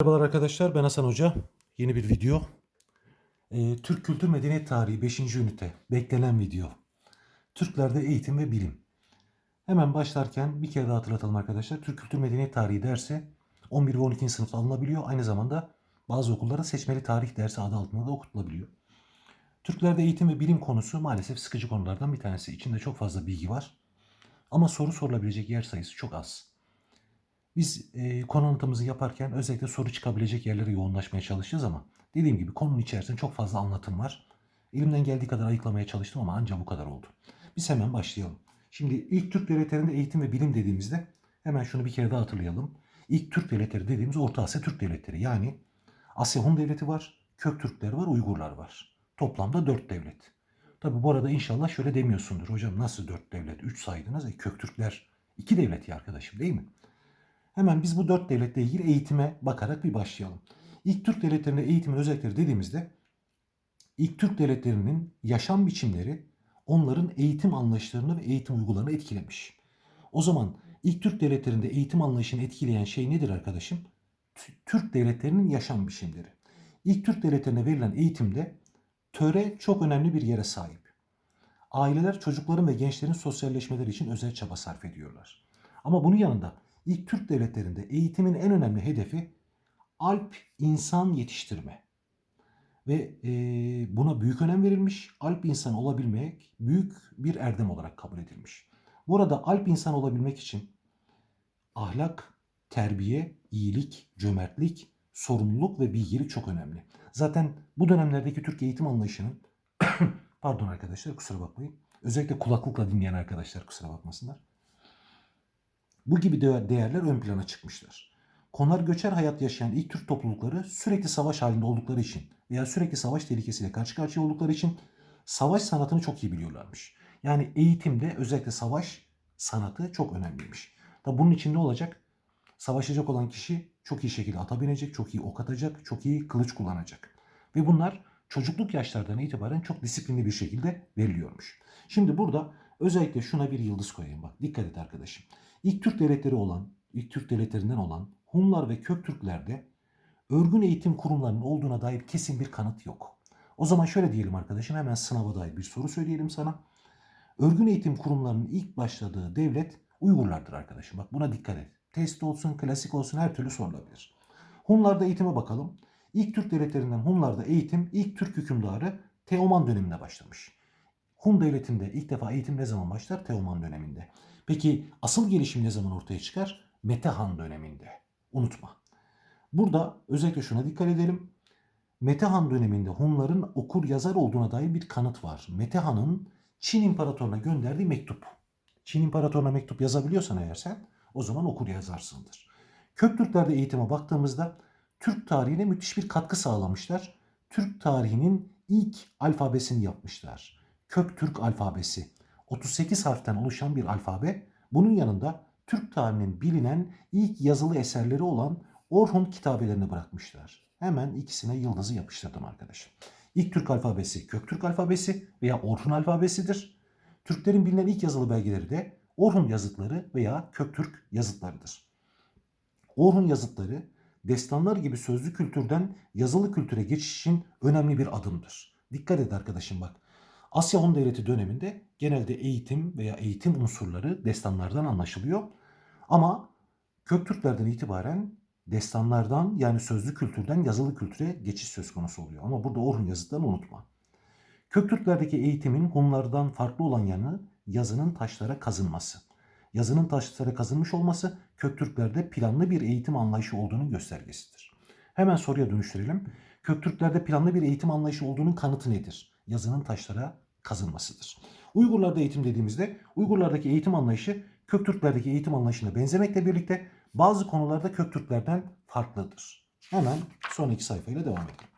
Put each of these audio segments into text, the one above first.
Merhabalar arkadaşlar ben Hasan Hoca. Yeni bir video. Ee, Türk Kültür Medeniyet Tarihi 5. ünite. Beklenen video. Türklerde eğitim ve bilim. Hemen başlarken bir kere daha hatırlatalım arkadaşlar. Türk Kültür Medeniyet Tarihi dersi 11 ve 12. sınıfta alınabiliyor. Aynı zamanda bazı okullara seçmeli tarih dersi adı altında da okutulabiliyor. Türklerde eğitim ve bilim konusu maalesef sıkıcı konulardan bir tanesi. İçinde çok fazla bilgi var. Ama soru sorulabilecek yer sayısı çok az. Biz e, konu anlatımımızı yaparken özellikle soru çıkabilecek yerlere yoğunlaşmaya çalışacağız ama dediğim gibi konunun içerisinde çok fazla anlatım var. Elimden geldiği kadar ayıklamaya çalıştım ama ancak bu kadar oldu. Biz hemen başlayalım. Şimdi ilk Türk devletlerinde eğitim ve bilim dediğimizde hemen şunu bir kere daha hatırlayalım. İlk Türk devletleri dediğimiz Orta Asya Türk devletleri. Yani Asya Hun devleti var, Kök Türkler var, Uygurlar var. Toplamda dört devlet. Tabi bu arada inşallah şöyle demiyorsundur. Hocam nasıl dört devlet? Üç saydınız. E, Kök Türkler iki devlet ya arkadaşım değil mi? Hemen biz bu dört devletle ilgili eğitime bakarak bir başlayalım. İlk Türk devletlerinde eğitimin özellikleri dediğimizde ilk Türk devletlerinin yaşam biçimleri onların eğitim anlayışlarını ve eğitim uygularını etkilemiş. O zaman ilk Türk devletlerinde eğitim anlayışını etkileyen şey nedir arkadaşım? Türk devletlerinin yaşam biçimleri. İlk Türk devletlerine verilen eğitimde töre çok önemli bir yere sahip. Aileler çocukların ve gençlerin sosyalleşmeleri için özel çaba sarf ediyorlar. Ama bunun yanında İlk Türk devletlerinde eğitimin en önemli hedefi alp insan yetiştirme. Ve e, buna büyük önem verilmiş. Alp insan olabilmek büyük bir erdem olarak kabul edilmiş. Burada alp insan olabilmek için ahlak, terbiye, iyilik, cömertlik, sorumluluk ve bilgilik çok önemli. Zaten bu dönemlerdeki Türk eğitim anlayışının pardon arkadaşlar kusura bakmayın. Özellikle kulaklıkla dinleyen arkadaşlar kusura bakmasınlar. Bu gibi değer- değerler ön plana çıkmışlar. Konar göçer hayat yaşayan ilk Türk toplulukları sürekli savaş halinde oldukları için veya sürekli savaş tehlikesiyle karşı karşıya oldukları için savaş sanatını çok iyi biliyorlarmış. Yani eğitimde özellikle savaş sanatı çok önemliymiş. Tabi bunun için ne olacak? Savaşacak olan kişi çok iyi şekilde ata binecek, çok iyi ok atacak, çok iyi kılıç kullanacak. Ve bunlar çocukluk yaşlardan itibaren çok disiplinli bir şekilde veriliyormuş. Şimdi burada özellikle şuna bir yıldız koyayım bak dikkat et arkadaşım. İlk Türk devletleri olan, ilk Türk devletlerinden olan Hunlar ve Köktürklerde örgün eğitim kurumlarının olduğuna dair kesin bir kanıt yok. O zaman şöyle diyelim arkadaşım hemen sınava dair bir soru söyleyelim sana. Örgün eğitim kurumlarının ilk başladığı devlet Uygurlardır arkadaşım. Bak buna dikkat et. Test olsun, klasik olsun her türlü sorulabilir. Hunlarda eğitime bakalım. İlk Türk devletlerinden Hunlarda eğitim ilk Türk hükümdarı Teoman döneminde başlamış. Hun devletinde ilk defa eğitim ne zaman başlar? Teoman döneminde. Peki asıl gelişim ne zaman ortaya çıkar? Metehan döneminde. Unutma. Burada özellikle şuna dikkat edelim. Metehan döneminde Hunların okur yazar olduğuna dair bir kanıt var. Metehan'ın Çin İmparatoruna gönderdiği mektup. Çin İmparatoruna mektup yazabiliyorsan eğer sen o zaman okur yazarsındır. Köktürklerde eğitime baktığımızda Türk tarihine müthiş bir katkı sağlamışlar. Türk tarihinin ilk alfabesini yapmışlar. Köktürk alfabesi. 38 harften oluşan bir alfabe. Bunun yanında Türk tarihinin bilinen ilk yazılı eserleri olan Orhun kitabelerini bırakmışlar. Hemen ikisine yıldızı yapıştırdım arkadaşım. İlk Türk alfabesi Köktürk alfabesi veya Orhun alfabesidir. Türklerin bilinen ilk yazılı belgeleri de Orhun yazıtları veya Köktürk yazıtlarıdır. Orhun yazıtları destanlar gibi sözlü kültürden yazılı kültüre geçiş için önemli bir adımdır. Dikkat et arkadaşım bak. Asya Hun Devleti döneminde genelde eğitim veya eğitim unsurları destanlardan anlaşılıyor. Ama Köktürklerden itibaren destanlardan yani sözlü kültürden yazılı kültüre geçiş söz konusu oluyor. Ama burada Orhun yazıtlarını unutma. Köktürklerdeki eğitimin Hunlardan farklı olan yanı yazının taşlara kazınması. Yazının taşlara kazınmış olması Köktürklerde planlı bir eğitim anlayışı olduğunun göstergesidir. Hemen soruya dönüştürelim. Köktürklerde planlı bir eğitim anlayışı olduğunun kanıtı nedir? Yazının taşlara kazınmasıdır. Uygurlarda eğitim dediğimizde Uygurlardaki eğitim anlayışı Köktürklerdeki eğitim anlayışına benzemekle birlikte bazı konularda Köktürklerden farklıdır. Hemen son iki sayfayla devam edelim.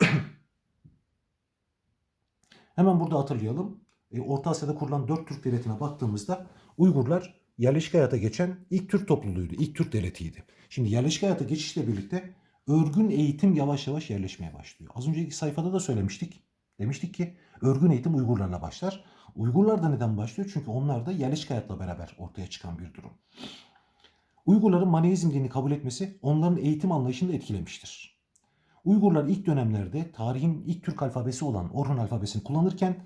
Hemen burada hatırlayalım. E, Orta Asya'da kurulan dört Türk devletine baktığımızda Uygurlar yerleşik hayata geçen ilk Türk topluluğuydu, ilk Türk devletiydi. Şimdi yerleşik hayata geçişle birlikte örgün eğitim yavaş yavaş yerleşmeye başlıyor. Az önceki sayfada da söylemiştik. Demiştik ki örgün eğitim Uygurlarla başlar. Uygurlar da neden başlıyor? Çünkü onlar da yerleşik hayatla beraber ortaya çıkan bir durum. Uygurların Maneizm dinini kabul etmesi onların eğitim anlayışını da etkilemiştir. Uygurlar ilk dönemlerde tarihin ilk Türk alfabesi olan Orhun alfabesini kullanırken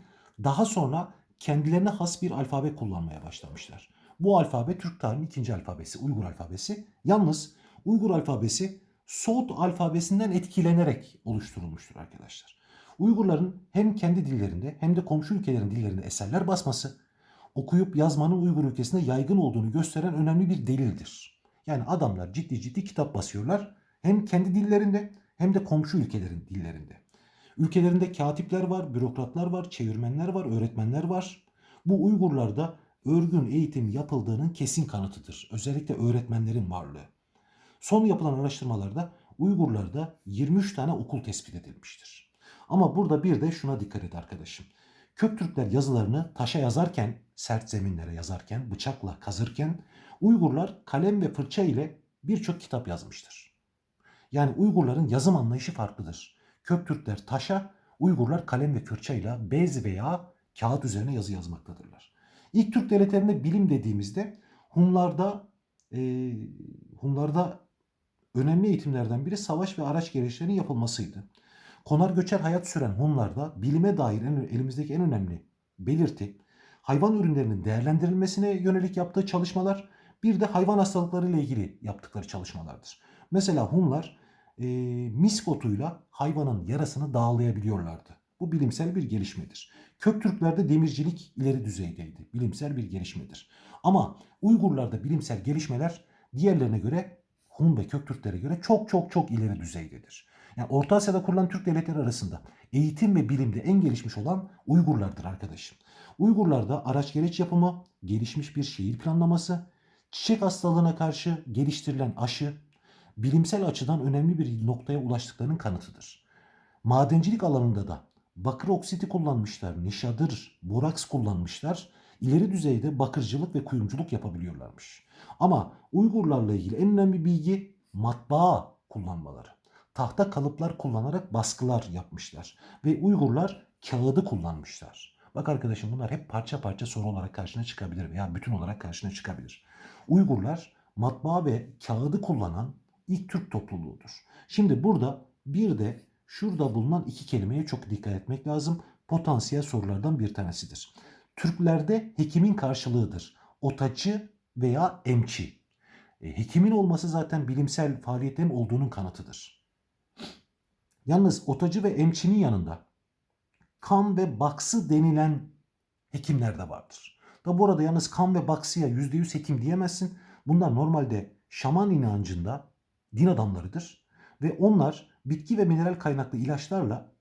daha sonra kendilerine has bir alfabe kullanmaya başlamışlar. Bu alfabe Türk tarihinin ikinci alfabesi, Uygur alfabesi. Yalnız Uygur alfabesi Soğut alfabesinden etkilenerek oluşturulmuştur arkadaşlar. Uygurların hem kendi dillerinde hem de komşu ülkelerin dillerinde eserler basması, okuyup yazmanın Uygur ülkesinde yaygın olduğunu gösteren önemli bir delildir. Yani adamlar ciddi ciddi kitap basıyorlar. Hem kendi dillerinde hem de komşu ülkelerin dillerinde. Ülkelerinde katipler var, bürokratlar var, çevirmenler var, öğretmenler var. Bu Uygurlarda örgün eğitim yapıldığının kesin kanıtıdır. Özellikle öğretmenlerin varlığı. Son yapılan araştırmalarda Uygurlarda 23 tane okul tespit edilmiştir. Ama burada bir de şuna dikkat et arkadaşım. Köktürkler yazılarını taşa yazarken, sert zeminlere yazarken, bıçakla kazırken Uygurlar kalem ve fırça ile birçok kitap yazmıştır. Yani Uygurların yazım anlayışı farklıdır. Köktürkler taşa, Uygurlar kalem ve fırçayla bez veya kağıt üzerine yazı yazmaktadırlar. İlk Türk devletlerinde bilim dediğimizde Hunlarda e, Hunlarda önemli eğitimlerden biri savaş ve araç gereçlerinin yapılmasıydı. Konar göçer hayat süren Hunlarda bilime dair en, elimizdeki en önemli belirti hayvan ürünlerinin değerlendirilmesine yönelik yaptığı çalışmalar bir de hayvan hastalıkları ile ilgili yaptıkları çalışmalardır. Mesela Hunlar e, misk otuyla hayvanın yarasını dağlayabiliyorlardı. Bu bilimsel bir gelişmedir. Köktürklerde demircilik ileri düzeydeydi. Bilimsel bir gelişmedir. Ama Uygurlarda bilimsel gelişmeler diğerlerine göre Hun ve Köktürklere göre çok çok çok ileri düzeydedir. Yani Orta Asya'da kurulan Türk devletleri arasında eğitim ve bilimde en gelişmiş olan Uygurlardır arkadaşım. Uygurlarda araç gereç yapımı, gelişmiş bir şehir planlaması, çiçek hastalığına karşı geliştirilen aşı, bilimsel açıdan önemli bir noktaya ulaştıklarının kanıtıdır. Madencilik alanında da bakır oksiti kullanmışlar, nişadır, boraks kullanmışlar. İleri düzeyde bakırcılık ve kuyumculuk yapabiliyorlarmış. Ama Uygurlarla ilgili en önemli bilgi matbaa kullanmaları. Tahta kalıplar kullanarak baskılar yapmışlar. Ve Uygurlar kağıdı kullanmışlar. Bak arkadaşım bunlar hep parça parça soru olarak karşına çıkabilir veya bütün olarak karşına çıkabilir. Uygurlar matbaa ve kağıdı kullanan ilk Türk topluluğudur. Şimdi burada bir de şurada bulunan iki kelimeye çok dikkat etmek lazım. Potansiyel sorulardan bir tanesidir. Türklerde hekimin karşılığıdır. Otacı veya emçi. E, hekimin olması zaten bilimsel faaliyetlerin olduğunun kanıtıdır. Yalnız otacı ve emçinin yanında kan ve baksı denilen hekimler de vardır. Da bu arada yalnız kan ve baksıya %100 hekim diyemezsin. Bunlar normalde şaman inancında din adamlarıdır. Ve onlar bitki ve mineral kaynaklı ilaçlarla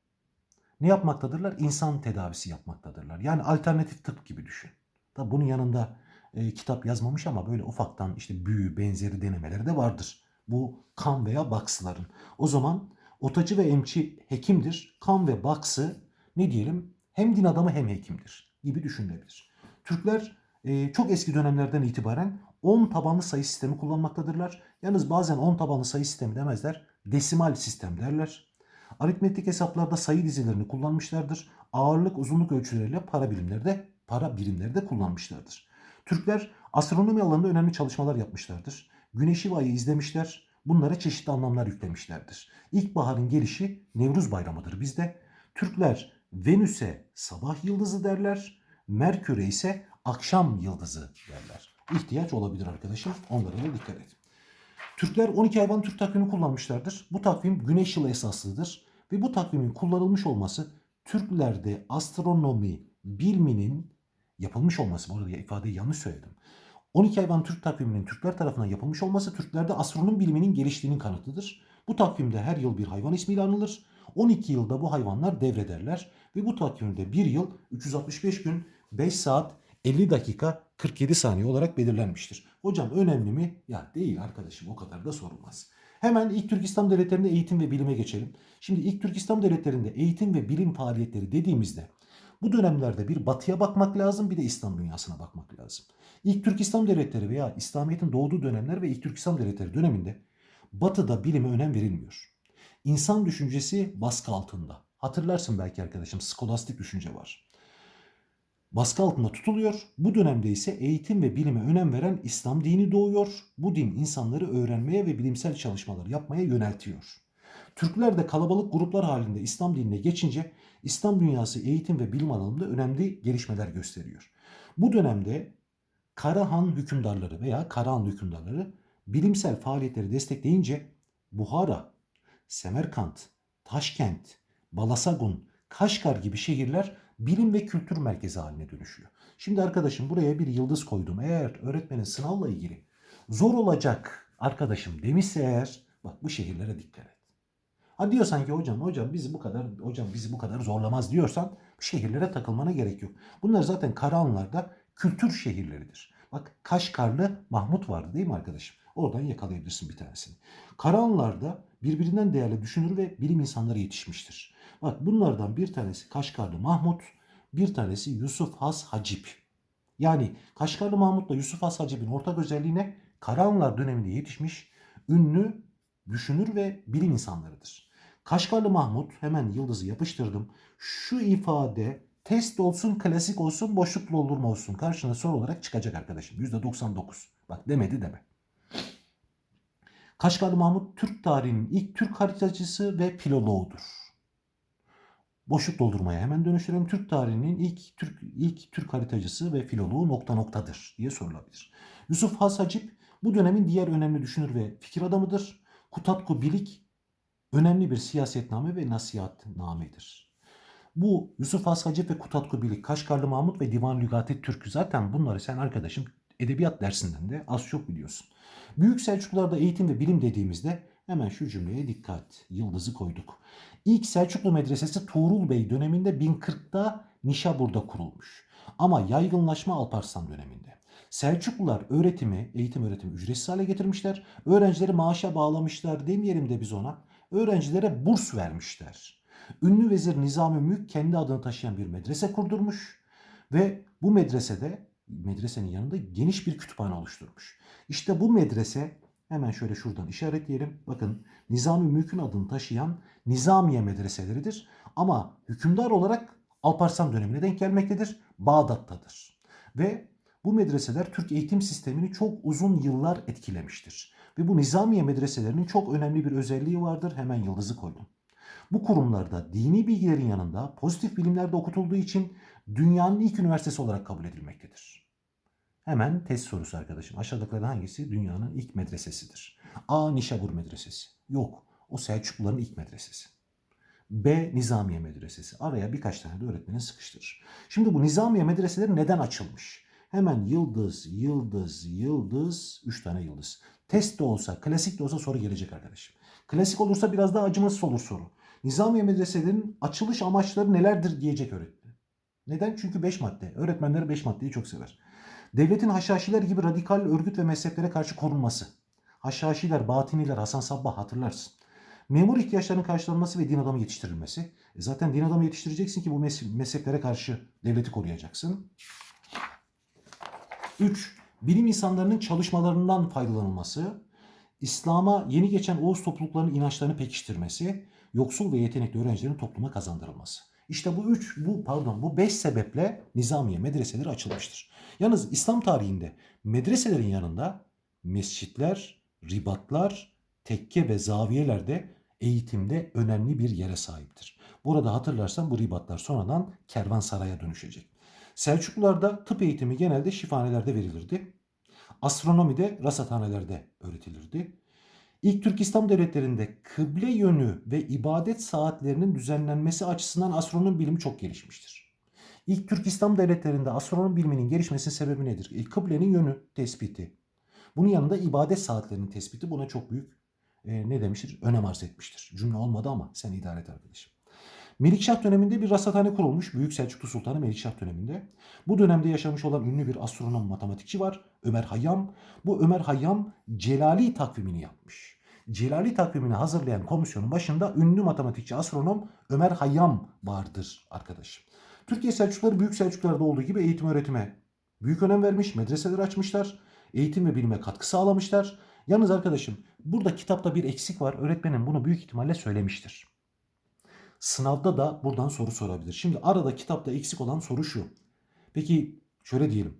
ne yapmaktadırlar? İnsan tedavisi yapmaktadırlar. Yani alternatif tıp gibi düşün. Tabi bunun yanında e, kitap yazmamış ama böyle ufaktan işte büyü benzeri denemeleri de vardır. Bu kan veya baksıların. O zaman otacı ve emçi hekimdir. Kan ve baksı ne diyelim hem din adamı hem hekimdir gibi düşünülebilir. Türkler e, çok eski dönemlerden itibaren 10 tabanlı sayı sistemi kullanmaktadırlar. Yalnız bazen 10 tabanlı sayı sistemi demezler. Desimal sistem derler. Aritmetik hesaplarda sayı dizilerini kullanmışlardır. Ağırlık, uzunluk ölçüleriyle para birimlerde, para birimleri de kullanmışlardır. Türkler astronomi alanında önemli çalışmalar yapmışlardır. Güneşi ve ayı izlemişler. Bunlara çeşitli anlamlar yüklemişlerdir. İlkbaharın gelişi Nevruz bayramıdır bizde. Türkler Venüs'e sabah yıldızı derler. Merkür'e ise akşam yıldızı derler. İhtiyaç olabilir arkadaşım. Onlara da dikkat et. Türkler 12 hayvan Türk takvimi kullanmışlardır. Bu takvim güneş yılı esaslıdır. Ve bu takvimin kullanılmış olması Türklerde astronomi biliminin yapılmış olması. Bu arada ifadeyi yanlış söyledim. 12 hayvan Türk takviminin Türkler tarafından yapılmış olması Türklerde astronom biliminin geliştiğinin kanıtıdır. Bu takvimde her yıl bir hayvan ismiyle anılır. 12 yılda bu hayvanlar devrederler ve bu takvimde bir yıl 365 gün 5 saat 50 dakika 47 saniye olarak belirlenmiştir. Hocam önemli mi? Ya değil arkadaşım o kadar da sorulmaz. Hemen ilk Türk İslam devletlerinde eğitim ve bilime geçelim. Şimdi ilk Türk İslam devletlerinde eğitim ve bilim faaliyetleri dediğimizde bu dönemlerde bir batıya bakmak lazım bir de İslam dünyasına bakmak lazım. İlk Türk İslam devletleri veya İslamiyet'in doğduğu dönemler ve ilk Türk İslam devletleri döneminde batıda bilime önem verilmiyor. İnsan düşüncesi baskı altında. Hatırlarsın belki arkadaşım skolastik düşünce var. Baskı altında tutuluyor. Bu dönemde ise eğitim ve bilime önem veren İslam dini doğuyor. Bu din insanları öğrenmeye ve bilimsel çalışmalar yapmaya yöneltiyor. Türkler de kalabalık gruplar halinde İslam dinine geçince İslam dünyası eğitim ve bilim alanında önemli gelişmeler gösteriyor. Bu dönemde Karahan hükümdarları veya Karahan hükümdarları bilimsel faaliyetleri destekleyince Buhara, Semerkant, Taşkent, Balasagun, Kaşgar gibi şehirler bilim ve kültür merkezi haline dönüşüyor. Şimdi arkadaşım buraya bir yıldız koydum. Eğer öğretmenin sınavla ilgili zor olacak arkadaşım demişse eğer bak bu şehirlere dikkat et. Ha diyorsan ki hocam hocam bizi bu kadar hocam bizi bu kadar zorlamaz diyorsan şehirlere takılmana gerek yok. Bunlar zaten Karahanlarda kültür şehirleridir. Bak Kaşgarlı Mahmut vardı değil mi arkadaşım? Oradan yakalayabilirsin bir tanesini. Karahanlarda birbirinden değerli düşünür ve bilim insanları yetişmiştir. Bak bunlardan bir tanesi Kaşgarlı Mahmut, bir tanesi Yusuf Has Hacip. Yani Kaşgarlı Mahmut'la Yusuf Has Hacip'in ortak özelliğine Karahanlar döneminde yetişmiş ünlü düşünür ve bilim insanlarıdır. Kaşgarlı Mahmut hemen yıldızı yapıştırdım. Şu ifade test olsun, klasik olsun, boşluk doldurma olsun. Karşına soru olarak çıkacak arkadaşım. %99. Bak demedi deme. Kaşgarlı Mahmut Türk tarihinin ilk Türk haritacısı ve filoloğudur. Boşluk doldurmaya hemen dönüştürelim. Türk tarihinin ilk Türk ilk Türk haritacısı ve filoloğu nokta noktadır diye sorulabilir. Yusuf Has Hacip bu dönemin diğer önemli düşünür ve fikir adamıdır. Kutatku Bilik önemli bir siyasetname ve nasihatnamedir. Bu Yusuf Has Hacip ve Kutatku Bilik, Kaşgarlı Mahmut ve Divan Lügati Türk zaten bunları sen arkadaşım edebiyat dersinden de az çok biliyorsun. Büyük Selçuklularda eğitim ve bilim dediğimizde hemen şu cümleye dikkat. Yıldızı koyduk. İlk Selçuklu medresesi Tuğrul Bey döneminde 1040'da Nişabur'da kurulmuş. Ama yaygınlaşma Alparslan döneminde. Selçuklular öğretimi, eğitim öğretimi ücretsiz hale getirmişler. Öğrencileri maaşa bağlamışlar demeyelim de biz ona. Öğrencilere burs vermişler. Ünlü vezir Nizami Mülk kendi adını taşıyan bir medrese kurdurmuş. Ve bu medresede medresenin yanında geniş bir kütüphane oluşturmuş. İşte bu medrese hemen şöyle şuradan işaretleyelim. Bakın Nizami Mülk'ün adını taşıyan Nizamiye medreseleridir. Ama hükümdar olarak Alparslan dönemine denk gelmektedir. Bağdat'tadır. Ve bu medreseler Türk eğitim sistemini çok uzun yıllar etkilemiştir. Ve bu Nizamiye medreselerinin çok önemli bir özelliği vardır. Hemen yıldızı koydum. Bu kurumlarda dini bilgilerin yanında pozitif bilimlerde okutulduğu için dünyanın ilk üniversitesi olarak kabul edilmektedir. Hemen test sorusu arkadaşım. Aşağıdakilerden hangisi dünyanın ilk medresesidir? A. Nişabur Medresesi. Yok. O Selçukluların ilk medresesi. B. Nizamiye Medresesi. Araya birkaç tane de öğretmenin sıkıştırır. Şimdi bu Nizamiye medreseleri neden açılmış? Hemen yıldız, yıldız, yıldız, 3 tane yıldız. Test de olsa, klasik de olsa soru gelecek arkadaşım. Klasik olursa biraz daha acımasız olur soru. Nizamiye medreselerinin açılış amaçları nelerdir diyecek öğretmen. Neden? Çünkü 5 madde. Öğretmenler 5 maddeyi çok sever. Devletin haşhaşiler gibi radikal örgüt ve mezheplere karşı korunması. Haşhaşiler, batiniler, Hasan Sabbah hatırlarsın. Memur ihtiyaçlarının karşılanması ve din adamı yetiştirilmesi. E zaten din adamı yetiştireceksin ki bu mezheplere karşı devleti koruyacaksın. 3. Bilim insanlarının çalışmalarından faydalanılması. İslam'a yeni geçen Oğuz topluluklarının inançlarını pekiştirmesi. Yoksul ve yetenekli öğrencilerin topluma kazandırılması. İşte bu üç, bu pardon bu beş sebeple Nizamiye medreseleri açılmıştır. Yalnız İslam tarihinde medreselerin yanında mescitler, ribatlar, tekke ve zaviyeler de eğitimde önemli bir yere sahiptir. Burada hatırlarsan bu ribatlar sonradan kervansaraya dönüşecek. Selçuklularda tıp eğitimi genelde şifanelerde verilirdi. Astronomi de rasathanelerde öğretilirdi. İlk Türk İslam devletlerinde kıble yönü ve ibadet saatlerinin düzenlenmesi açısından astronom bilimi çok gelişmiştir. İlk Türk İslam devletlerinde astronom biliminin gelişmesinin sebebi nedir? E, kıblenin yönü tespiti. Bunun yanında ibadet saatlerinin tespiti buna çok büyük e, ne demiştir? Önem arz etmiştir. Cümle olmadı ama sen idare et arkadaşım. Melikşah döneminde bir rasathane kurulmuş. Büyük Selçuklu Sultanı Melikşah döneminde. Bu dönemde yaşamış olan ünlü bir astronom matematikçi var. Ömer Hayyam. Bu Ömer Hayyam Celali takvimini yapmış. Celali takvimini hazırlayan komisyonun başında ünlü matematikçi astronom Ömer Hayyam vardır arkadaşım. Türkiye Selçukluları Büyük Selçuklularda olduğu gibi eğitim öğretime büyük önem vermiş, medreseler açmışlar, eğitim ve bilime katkı sağlamışlar. Yalnız arkadaşım burada kitapta bir eksik var. Öğretmenim bunu büyük ihtimalle söylemiştir. Sınavda da buradan soru sorabilir. Şimdi arada kitapta eksik olan soru şu. Peki şöyle diyelim.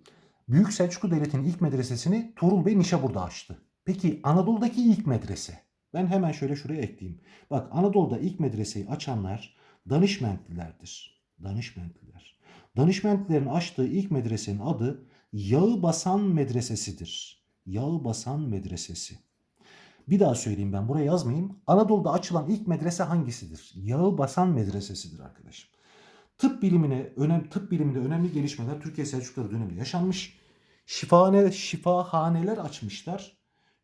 Büyük Selçuklu Devleti'nin ilk medresesini Tuğrul Bey Nişabur'da açtı. Peki Anadolu'daki ilk medrese? Ben hemen şöyle şuraya ekleyeyim. Bak Anadolu'da ilk medreseyi açanlar Danışmentlilerdir. Danışmentliler. Danışmentlilerin açtığı ilk medresenin adı Yağı Basan Medresesidir. Yağı Basan Medresesi. Bir daha söyleyeyim ben buraya yazmayayım. Anadolu'da açılan ilk medrese hangisidir? Yağı Basan Medresesidir arkadaşım. Tıp bilimine önem tıp biliminde önemli gelişmeler Türkiye Selçukluları döneminde yaşanmış. Şifahane, şifahaneler açmışlar.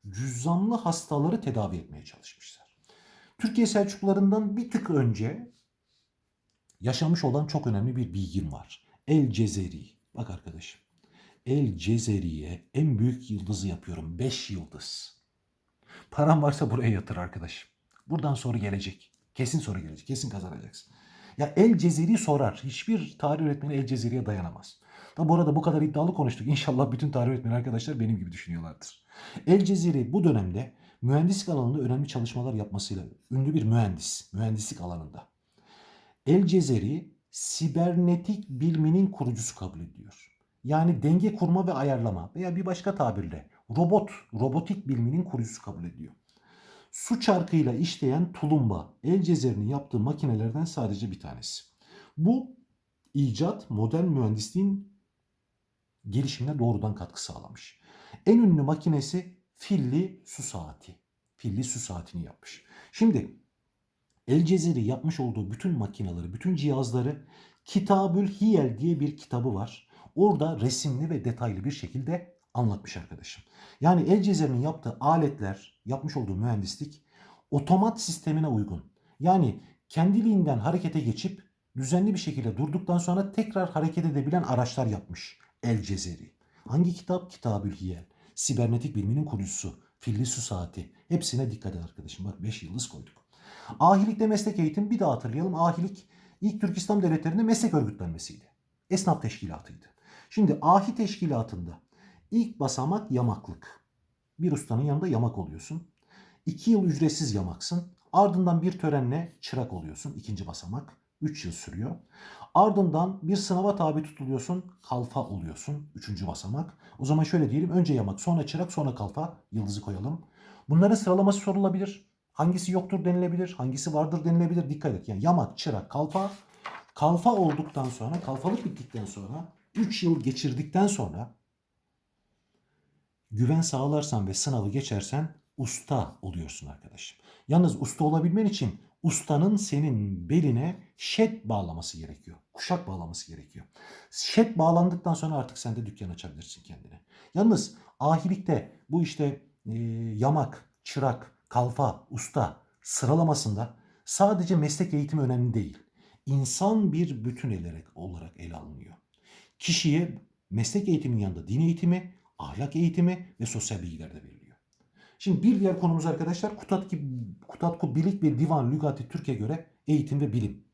Cüzzamlı hastaları tedavi etmeye çalışmışlar. Türkiye Selçuklularından bir tık önce yaşamış olan çok önemli bir bilgim var. El Cezeri. Bak arkadaşım. El Cezeri'ye en büyük yıldızı yapıyorum. 5 yıldız. Param varsa buraya yatır arkadaşım. Buradan soru gelecek. Kesin soru gelecek. Kesin kazanacaksın. Ya El Cezeri sorar. Hiçbir tarih öğretmeni El Cezeri'ye dayanamaz. Da bu arada bu kadar iddialı konuştuk. İnşallah bütün tarih öğretmeni arkadaşlar benim gibi düşünüyorlardır. El Cezeri bu dönemde mühendislik alanında önemli çalışmalar yapmasıyla ünlü bir mühendis. Mühendislik alanında. El Cezeri sibernetik biliminin kurucusu kabul ediyor. Yani denge kurma ve ayarlama veya bir başka tabirle robot, robotik biliminin kurucusu kabul ediyor. Su çarkıyla işleyen tulumba El Cezeri'nin yaptığı makinelerden sadece bir tanesi. Bu icat modern mühendisliğin gelişimine doğrudan katkı sağlamış. En ünlü makinesi filli su saati. Filli su saatini yapmış. Şimdi El Cezeri yapmış olduğu bütün makineleri, bütün cihazları Kitabül Hiyel diye bir kitabı var. Orada resimli ve detaylı bir şekilde anlatmış arkadaşım. Yani El Cezeri'nin yaptığı aletler, yapmış olduğu mühendislik otomat sistemine uygun. Yani kendiliğinden harekete geçip düzenli bir şekilde durduktan sonra tekrar hareket edebilen araçlar yapmış El Cezeri. Hangi kitap? Kitabül Hiyel. Sibernetik biliminin kurucusu. Filli su saati. Hepsine dikkat et arkadaşım. Bak 5 yıldız koyduk. Ahilikte meslek eğitim bir daha hatırlayalım. Ahilik ilk Türk İslam devletlerinde meslek örgütlenmesiydi. Esnaf teşkilatıydı. Şimdi ahi teşkilatında ilk basamak yamaklık. Bir ustanın yanında yamak oluyorsun. İki yıl ücretsiz yamaksın. Ardından bir törenle çırak oluyorsun. ikinci basamak. Üç yıl sürüyor. Ardından bir sınava tabi tutuluyorsun. Kalfa oluyorsun. Üçüncü basamak. O zaman şöyle diyelim. Önce yamak, sonra çırak, sonra kalfa. Yıldızı koyalım. Bunların sıralaması sorulabilir. Hangisi yoktur denilebilir, hangisi vardır denilebilir. Dikkat et. Yani yamak, çırak, kalfa. Kalfa olduktan sonra, kalfalık bittikten sonra 3 yıl geçirdikten sonra güven sağlarsan ve sınavı geçersen usta oluyorsun arkadaşım. Yalnız usta olabilmen için ustanın senin beline şet bağlaması gerekiyor. Kuşak bağlaması gerekiyor. Şet bağlandıktan sonra artık sen de dükkan açabilirsin kendine. Yalnız ahilikte bu işte e, yamak, çırak, kalfa, usta sıralamasında sadece meslek eğitimi önemli değil. İnsan bir bütün ederek olarak ele alınıyor. Kişiye meslek eğitiminin yanında din eğitimi, ahlak eğitimi ve sosyal bilgiler de veriliyor. Şimdi bir diğer konumuz arkadaşlar Kutatku, Kutatku Bilik bir Divan Lügati Türkiye göre eğitim ve bilim.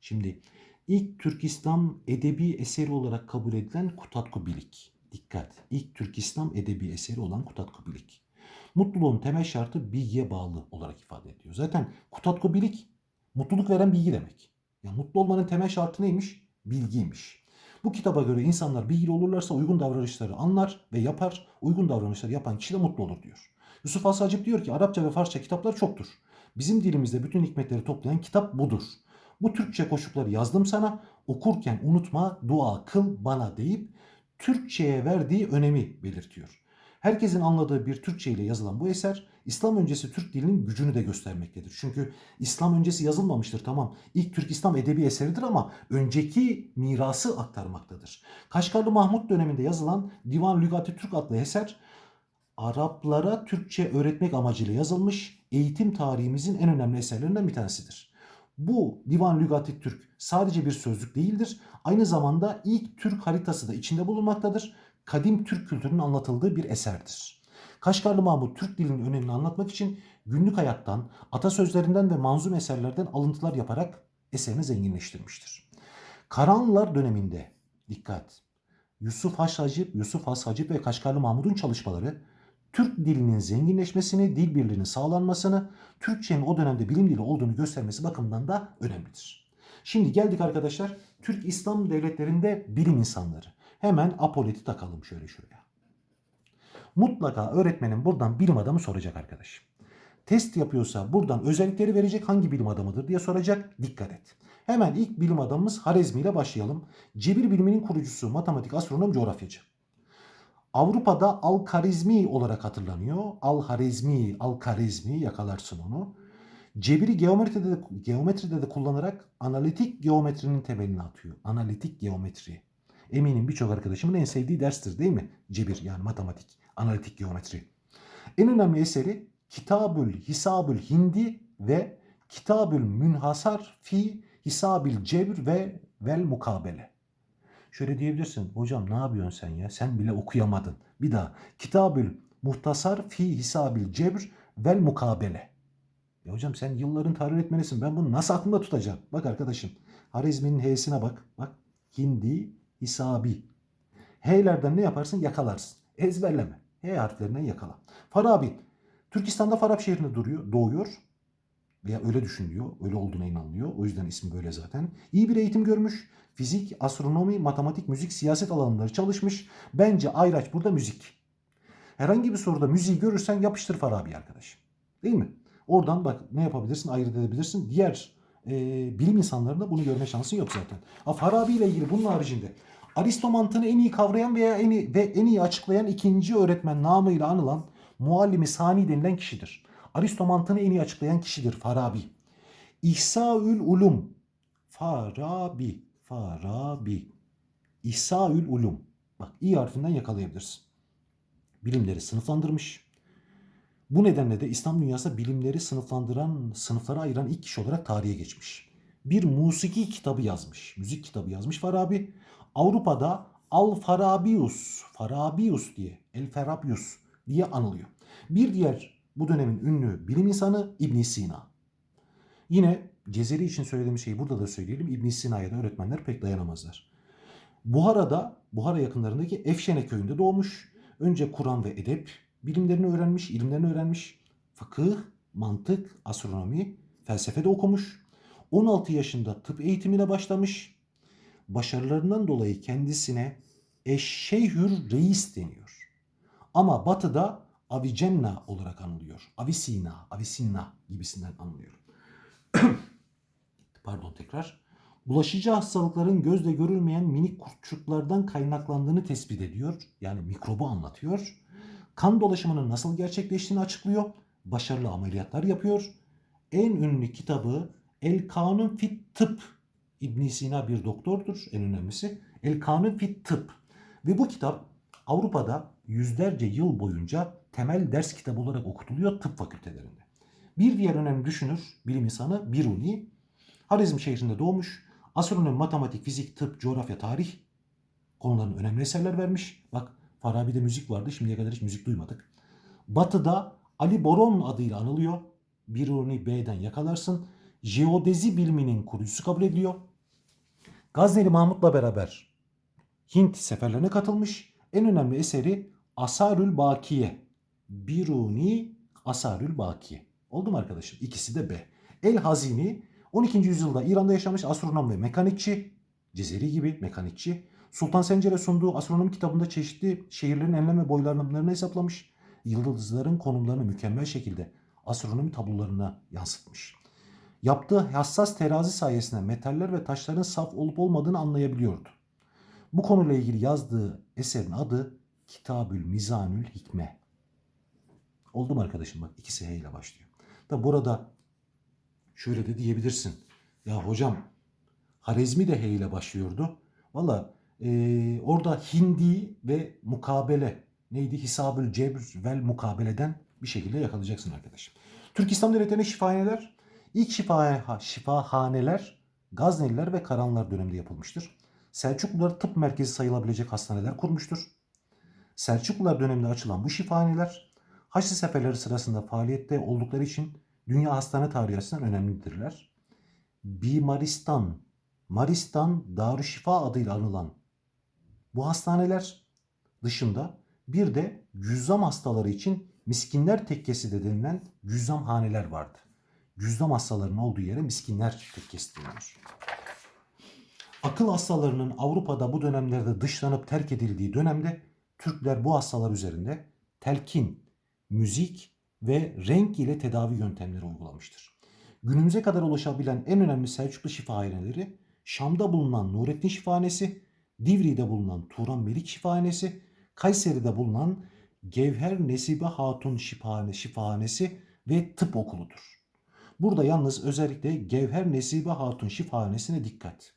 Şimdi ilk Türk İslam edebi eseri olarak kabul edilen Kutatku Bilik. Dikkat! İlk Türk İslam edebi eseri olan Kutatku Bilik. Mutluluğun temel şartı bilgiye bağlı olarak ifade ediyor. Zaten Kutatku Bilik mutluluk veren bilgi demek. Ya mutlu olmanın temel şartı neymiş? Bilgiymiş. Bu kitaba göre insanlar bilgili olurlarsa uygun davranışları anlar ve yapar. Uygun davranışları yapan kişi de mutlu olur diyor. Yusuf Asacip diyor ki Arapça ve Farsça kitaplar çoktur. Bizim dilimizde bütün hikmetleri toplayan kitap budur. Bu Türkçe koşukları yazdım sana. Okurken unutma, dua kıl bana deyip Türkçeye verdiği önemi belirtiyor. Herkesin anladığı bir Türkçe ile yazılan bu eser İslam öncesi Türk dilinin gücünü de göstermektedir. Çünkü İslam öncesi yazılmamıştır tamam. İlk Türk İslam edebi eseridir ama önceki mirası aktarmaktadır. Kaşgarlı Mahmut döneminde yazılan Divan Lügati Türk adlı eser Araplara Türkçe öğretmek amacıyla yazılmış eğitim tarihimizin en önemli eserlerinden bir tanesidir. Bu Divan Lügati Türk sadece bir sözlük değildir. Aynı zamanda ilk Türk haritası da içinde bulunmaktadır. Kadim Türk kültürünün anlatıldığı bir eserdir. Kaşgarlı Mahmut Türk dilinin önemini anlatmak için günlük hayattan, atasözlerinden ve manzum eserlerden alıntılar yaparak eserini zenginleştirmiştir. Karahanlılar döneminde dikkat Yusuf Has Hacip, Yusuf Has Hacip ve Kaşgarlı Mahmud'un çalışmaları Türk dilinin zenginleşmesini, dil birliğinin sağlanmasını, Türkçenin o dönemde bilim dili olduğunu göstermesi bakımından da önemlidir. Şimdi geldik arkadaşlar Türk İslam devletlerinde bilim insanları. Hemen Apolet'i takalım şöyle şuraya. Mutlaka öğretmenin buradan bilim adamı soracak arkadaş. Test yapıyorsa buradan özellikleri verecek hangi bilim adamıdır diye soracak. Dikkat et. Hemen ilk bilim adamımız Harezmi ile başlayalım. Cebir biliminin kurucusu, matematik, astronom, coğrafyacı. Avrupa'da Al-Karizmi olarak hatırlanıyor. Al-Harizmi, Al-Karizmi yakalarsın onu. Cebiri geometride de, geometride de kullanarak analitik geometrinin temelini atıyor. Analitik geometri. Eminim birçok arkadaşımın en sevdiği derstir değil mi? Cebir yani matematik, analitik geometri. En önemli eseri Kitabül Hisabül Hindi ve Kitabül Münhasar fi Hisabil Cebr ve Vel Mukabele. Şöyle diyebilirsin. Hocam ne yapıyorsun sen ya? Sen bile okuyamadın. Bir daha. Kitabül Muhtasar fi Hisabil Cebr vel Mukabele. Ya hocam sen yılların tarih öğretmenisin. Ben bunu nasıl aklımda tutacağım? Bak arkadaşım. Harizmi'nin H'sine bak. Bak. Hindi, hisabi. H'lerden ne yaparsın? Yakalarsın. Ezberleme. H harflerinden yakala. Farabi. Türkistan'da Farab şehrinde duruyor, doğuyor. Veya öyle düşünülüyor. Öyle olduğuna inanılıyor. O yüzden ismi böyle zaten. İyi bir eğitim görmüş. Fizik, astronomi, matematik, müzik, siyaset alanları çalışmış. Bence Ayraç burada müzik. Herhangi bir soruda müziği görürsen yapıştır Farabi arkadaş. Değil mi? Oradan bak ne yapabilirsin ayırt edebilirsin. Diğer e, bilim insanlarında bunu görme şansın yok zaten. Ha, Farabi ile ilgili bunun haricinde Aristo mantığını en iyi kavrayan veya en iyi, ve en iyi açıklayan ikinci öğretmen namıyla anılan muallimi sani denilen kişidir. Aristo mantığını en iyi açıklayan kişidir Farabi. İhsaül ulum. Farabi. Farabi. İhsaül ulum. Bak i harfinden yakalayabilirsin. Bilimleri sınıflandırmış. Bu nedenle de İslam dünyası bilimleri sınıflandıran, sınıflara ayıran ilk kişi olarak tarihe geçmiş. Bir musiki kitabı yazmış. Müzik kitabı yazmış Farabi. Avrupa'da Al Farabius, Farabius diye, El Farabius diye anılıyor. Bir diğer bu dönemin ünlü bilim insanı İbn Sina. Yine Cezeri için söylediğim şeyi burada da söyleyelim. İbn Sina'ya da öğretmenler pek dayanamazlar. Buhara'da, Buhara yakınlarındaki Efşene köyünde doğmuş. Önce Kur'an ve edep bilimlerini öğrenmiş, ilimlerini öğrenmiş. Fıkıh, mantık, astronomi, felsefe de okumuş. 16 yaşında tıp eğitimine başlamış. Başarılarından dolayı kendisine Eşşeyhür Reis deniyor. Ama batıda Avicenna olarak anılıyor. Avicenna, Avicenna gibisinden anılıyor. Pardon tekrar. Bulaşıcı hastalıkların gözle görülmeyen minik kurtçuklardan kaynaklandığını tespit ediyor. Yani mikrobu anlatıyor. Kan dolaşımının nasıl gerçekleştiğini açıklıyor. Başarılı ameliyatlar yapıyor. En ünlü kitabı El Kanun Fit Tıp. İbn Sina bir doktordur en önemlisi. El Kanun Fit Tıp. Ve bu kitap Avrupa'da yüzlerce yıl boyunca temel ders kitabı olarak okutuluyor tıp fakültelerinde. Bir diğer önemli düşünür, bilim insanı Biruni. Harizm şehrinde doğmuş. Astronomi, matematik, fizik, tıp, coğrafya, tarih konularının önemli eserler vermiş. Bak Farabi'de müzik vardı. Şimdiye kadar hiç müzik duymadık. Batı'da Ali Boron adıyla anılıyor. Biruni B'den yakalarsın. Jeodezi biliminin kurucusu kabul ediliyor. Gazneli Mahmut'la beraber Hint seferlerine katılmış. En önemli eseri Asarül Bakiye. Biruni Asarül Bakiye. Oldu mu arkadaşım? İkisi de B. El Hazini 12. yüzyılda İran'da yaşamış astronom ve mekanikçi. Cezeri gibi mekanikçi. Sultan Sencer'e sunduğu astronomi kitabında çeşitli şehirlerin enlem ve boylarını hesaplamış. Yıldızların konumlarını mükemmel şekilde astronomi tablolarına yansıtmış. Yaptığı hassas terazi sayesinde metaller ve taşların saf olup olmadığını anlayabiliyordu. Bu konuyla ilgili yazdığı eserin adı Kitabül Mizanül Hikme. Oldu mu arkadaşım bak ikisi H ile başlıyor. Da burada şöyle de diyebilirsin. Ya hocam Harezmi de H ile başlıyordu. Valla e, orada Hindi ve mukabele neydi? Hisabül Cebr vel mukabeleden bir şekilde yakalayacaksın arkadaşım. Türk İslam Devleti'ne şifahaneler, ilk şifa, şifahaneler Gazneliler ve Karanlar döneminde yapılmıştır. Selçuklular tıp merkezi sayılabilecek hastaneler kurmuştur. Selçuklular döneminde açılan bu şifahaneler Haçlı seferleri sırasında faaliyette oldukları için dünya hastane tarihi açısından önemlidirler. Bimaristan, Maristan Darüşşifa adıyla anılan bu hastaneler dışında bir de cüzzam hastaları için miskinler tekkesi de denilen cüzzam haneler vardı. Cüzzam hastalarının olduğu yere miskinler tekkesi deniyor. Akıl hastalarının Avrupa'da bu dönemlerde dışlanıp terk edildiği dönemde Türkler bu hastalar üzerinde telkin, müzik ve renk ile tedavi yöntemleri uygulamıştır. Günümüze kadar ulaşabilen en önemli Selçuklu şifahaneleri Şam'da bulunan Nurettin Şifahanesi, Divri'de bulunan Turan Melik Şifahanesi, Kayseri'de bulunan Gevher Nesibe Hatun Şifahane, Şifahanesi ve Tıp Okulu'dur. Burada yalnız özellikle Gevher Nesibe Hatun Şifahanesi'ne dikkat.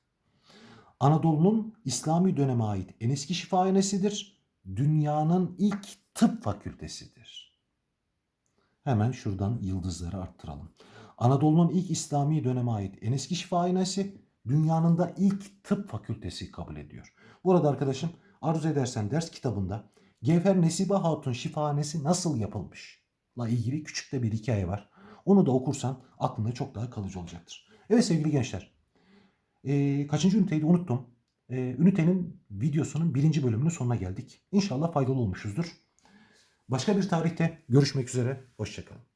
Anadolu'nun İslami döneme ait en eski şifahanesidir. Dünyanın ilk tıp fakültesidir. Hemen şuradan yıldızları arttıralım. Anadolu'nun ilk İslami döneme ait en eski şifahanesi, dünyanın da ilk tıp fakültesi kabul ediyor. Burada arkadaşım arzu edersen ders kitabında Gevher Nesibe Hatun şifahanesi nasıl yapılmış? La ilgili küçük de bir hikaye var. Onu da okursan aklında çok daha kalıcı olacaktır. Evet sevgili gençler. Ee, kaçıncı üniteyi unuttum. Ee, ünitenin videosunun birinci bölümünün sonuna geldik. İnşallah faydalı olmuşuzdur. Başka bir tarihte görüşmek üzere. Hoşçakalın.